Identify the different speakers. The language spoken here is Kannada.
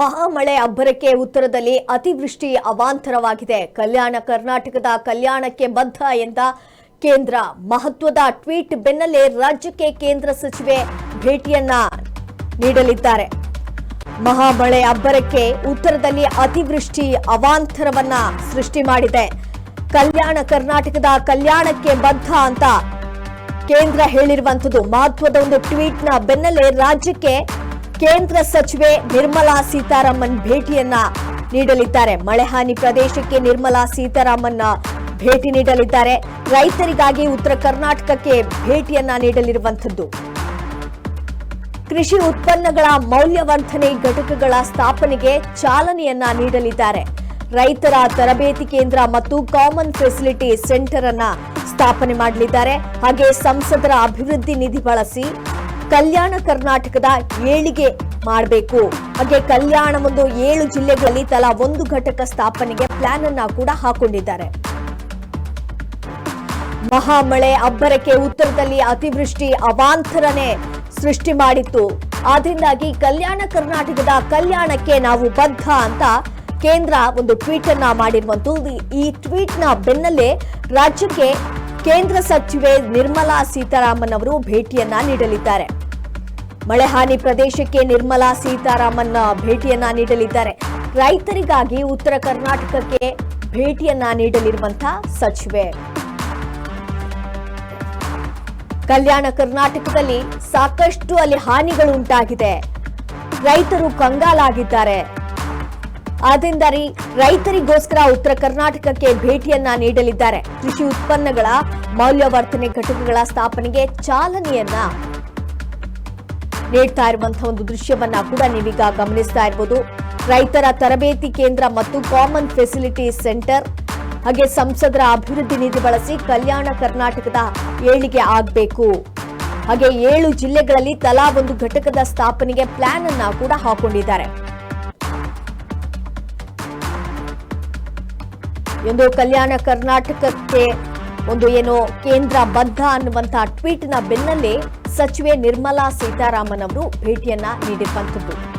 Speaker 1: ಮಹಾಮಳೆ ಅಬ್ಬರಕ್ಕೆ ಉತ್ತರದಲ್ಲಿ ಅತಿವೃಷ್ಟಿ ಅವಾಂತರವಾಗಿದೆ. ಕಲ್ಯಾಣ ಕರ್ನಾಟಕದ ಕಲ್ಯಾಣಕ್ಕೆ ಬದ್ಧ ಎಂದ ಕೇಂದ್ರ. ಮಹತ್ವದ ಟ್ವೀಟ್ ಬೆನ್ನಲ್ಲೇ ರಾಜ್ಯಕ್ಕೆ ಕೇಂದ್ರ ಸಚಿವೆ ಭೇಟಿಯನ್ನ ನೀಡಲಿದ್ದಾರೆ. ಮಹಾಮಳೆ ಅಬ್ಬರಕ್ಕೆ ಉತ್ತರದಲ್ಲಿ ಅತಿವೃಷ್ಟಿ ಅವಾಂತರವನ್ನ ಸೃಷ್ಟಿ ಮಾಡಿದೆ. ಕಲ್ಯಾಣ ಕರ್ನಾಟಕದ ಕಲ್ಯಾಣಕ್ಕೆ ಬದ್ಧ ಅಂತ ಕೇಂದ್ರ ಹೇಳಿರುವಂತದ್ದು ಮಹತ್ವದ ಒಂದು ಟ್ವೀಟ್ನ ಬೆನ್ನಲ್ಲೇ ರಾಜ್ಯಕ್ಕೆ ಕೇಂದ್ರ ಸಚಿವೆ ನಿರ್ಮಲಾ ಸೀತಾರಾಮನ್ ಭೇಟಿಯನ್ನ ನೀಡಲಿದ್ದಾರೆ. ಮಳೆಹಾನಿ ಪ್ರದೇಶಕ್ಕೆ ನಿರ್ಮಲಾ ಸೀತಾರಾಮನ್ ಭೇಟಿ ನೀಡಲಿದ್ದಾರೆ. ರೈತರಿಗಾಗಿ ಉತ್ತರ ಕರ್ನಾಟಕಕ್ಕೆ ಭೇಟಿಯನ್ನ ನೀಡಲಿರುವಂತದ್ದು ಕೃಷಿ ಉತ್ಪನ್ನಗಳ ಮೌಲ್ಯವರ್ಧನೆ ಘಟಕಗಳ ಸ್ಥಾಪನೆಗೆ ಚಾಲನೆಯನ್ನ ನೀಡಲಿದ್ದಾರೆ. ರೈತರ ತರಬೇತಿ ಕೇಂದ್ರ ಮತ್ತು ಕಾಮನ್ ಫೆಸಿಲಿಟಿ ಸೆಂಟರ್ ಅನ್ನ ಸ್ಥಾಪನೆ ಮಾಡಲಿದ್ದಾರೆ. ಹಾಗೆ ಸಂಸದರ ಅಭಿವೃದ್ಧಿ ನಿಧಿ ಬಳಸಿ ಕಲ್ಯಾಣ ಕರ್ನಾಟಕದ ಏಳಿಗೆ ಮಾಡಬೇಕು. ಹಾಗೆ ಕಲ್ಯಾಣ ಒಂದು ಏಳು ಜಿಲ್ಲೆಗಳಲ್ಲಿ ತಲಾ ಒಂದು ಘಟಕ ಸ್ಥಾಪನೆಗೆ ಪ್ಲಾನ್ ಅನ್ನ ಕೂಡ ಹಾಕೊಂಡಿದ್ದಾರೆ. ಮಹಾಮಳೆ ಅಬ್ಬರಕ್ಕೆ ಉತ್ತರದಲ್ಲಿ ಅತಿವೃಷ್ಟಿ ಅವಾಂತರನೇ ಸೃಷ್ಟಿ ಮಾಡಿತ್ತು. ಆದ್ರಿಂದಾಗಿ ಕಲ್ಯಾಣ ಕರ್ನಾಟಕದ ಕಲ್ಯಾಣಕ್ಕೆ ನಾವು ಬದ್ಧ ಅಂತ ಕೇಂದ್ರ ಒಂದು ಟ್ವೀಟ್ ಅನ್ನ ಮಾಡಿರುವಂತದ್ದು ಈ ಟ್ವೀಟ್ನ ಬೆನ್ನಲ್ಲೇ ರಾಜ್ಯಕ್ಕೆ ಕೇಂದ್ರ ಸಚಿವೆ ನಿರ್ಮಲಾ ಸೀತಾರಾಮನ್ ಅವರು ಭೇಟಿಯನ್ನ ನೀಡಲಿದ್ದಾರೆ. ಮಳೆ ಹಾನಿ ಪ್ರದೇಶಕ್ಕೆ ನಿರ್ಮಲಾ ಸೀತಾರಾಮನ್ ಭೇಟಿಯನ್ನ ನೀಡಲಿದ್ದಾರೆ. ರೈತರಿಗಾಗಿ ಉತ್ತರ ಕರ್ನಾಟಕಕ್ಕೆ ಭೇಟಿಯನ್ನ ನೀಡಲಿರುವಂತಹ ಸಚಿವೆ. ಕಲ್ಯಾಣ ಕರ್ನಾಟಕದಲ್ಲಿ ಸಾಕಷ್ಟು ಅಲ್ಲಿ ಹಾನಿಗಳು ಉಂಟಾಗಿದೆ. ರೈತರು ಕಂಗಾಲಾಗಿದ್ದಾರೆ. ಆದ್ದರಿಂದ ರೈತರಿಗೋಸ್ಕರ ಉತ್ತರ ಕರ್ನಾಟಕಕ್ಕೆ ಭೇಟಿಯನ್ನ ನೀಡಲಿದ್ದಾರೆ. ಕೃಷಿ ಉತ್ಪನ್ನಗಳ ಮೌಲ್ಯವರ್ಧನೆ ಘಟಕಗಳ ಸ್ಥಾಪನೆಗೆ ಚಾಲನೆಯನ್ನ ನೀಡ್ತಾ ಇರುವಂತಹ ಒಂದು ದೃಶ್ಯವನ್ನ ಕೂಡ ನೀವೀಗ ಗಮನಿಸ್ತಾ ಇರ್ಬೋದು. ರೈತರ ತರಬೇತಿ ಕೇಂದ್ರ ಮತ್ತು ಕಾಮನ್ ಫೆಸಿಲಿಟಿ ಸೆಂಟರ್ ಹಾಗೆ ಸಂಸದರ ಅಭಿವೃದ್ಧಿ ನಿಧಿ ಬಳಸಿ ಕಲ್ಯಾಣ ಕರ್ನಾಟಕದ ಏಳಿಗೆ ಆಗಬೇಕು. ಹಾಗೆ ಏಳು ಜಿಲ್ಲೆಗಳಲ್ಲಿ ತಲಾ ಒಂದು ಘಟಕದ ಸ್ಥಾಪನೆಗೆ ಪ್ಲಾನ್ ಅನ್ನ ಕೂಡ ಹಾಕೊಂಡಿದ್ದಾರೆ. ಎಂದು ಕಲ್ಯಾಣ ಕರ್ನಾಟಕಕ್ಕೆ ಒಂದು ಏನು ಕೇಂದ್ರ ಬದ್ಧ ಅನ್ನುವಂತಹ ಟ್ವೀಟ್ನ ಬೆನ್ನಲ್ಲೇ ಸಚಿವೆ ನಿರ್ಮಲಾ ಸೀತಾರಾಮನ್ ಅವರು ಭೇಟಿಯನ್ನ ನೀಡಿರುವಂತದ್ದು